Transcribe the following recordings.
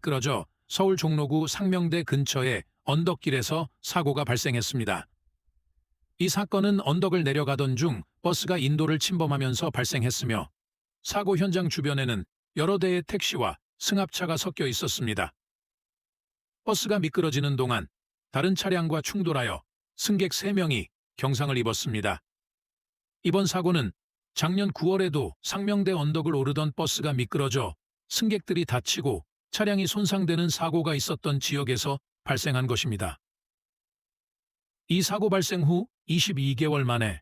미끄러져 서울 종로구 상명대 근처의 언덕길에서 사고가 발생했습니다. 이 사건은 언덕을 내려가던 중 버스가 인도를 침범하면서 발생했으며 사고 현장 주변에는 여러 대의 택시와 승합차가 섞여 있었습니다. 버스가 미끄러지는 동안 다른 차량과 충돌하여 승객 3명이 경상을 입었습니다. 이번 사고는 작년 9월에도 상명대 언덕을 오르던 버스가 미끄러져 승객들이 다치고 차량이 손상되는 사고가 있었던 지역에서 발생한 것입니다. 이 사고 발생 후 22개월 만에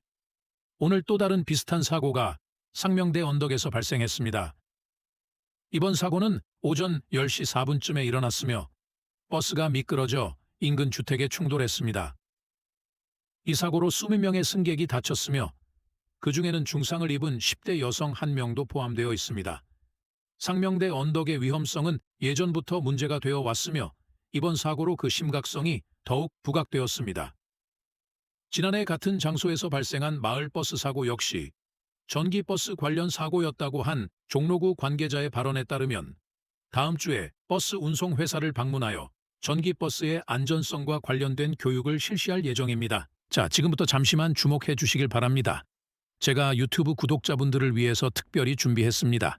오늘 또 다른 비슷한 사고가 상명대 언덕에서 발생했습니다. 이번 사고는 오전 10시 4분쯤에 일어났으며 버스가 미끄러져 인근 주택에 충돌했습니다. 이 사고로 20명의 승객이 다쳤으며 그 중에는 중상을 입은 10대 여성 한 명도 포함되어 있습니다. 상명대 언덕의 위험성은 예전부터 문제가 되어 왔으며 이번 사고로 그 심각성이 더욱 부각되었습니다. 지난해 같은 장소에서 발생한 마을버스 사고 역시 전기버스 관련 사고였다고 한 종로구 관계자의 발언에 따르면 다음 주에 버스 운송회사를 방문하여 전기버스의 안전성과 관련된 교육을 실시할 예정입니다. 자, 지금부터 잠시만 주목해 주시길 바랍니다. 제가 유튜브 구독자분들을 위해서 특별히 준비했습니다.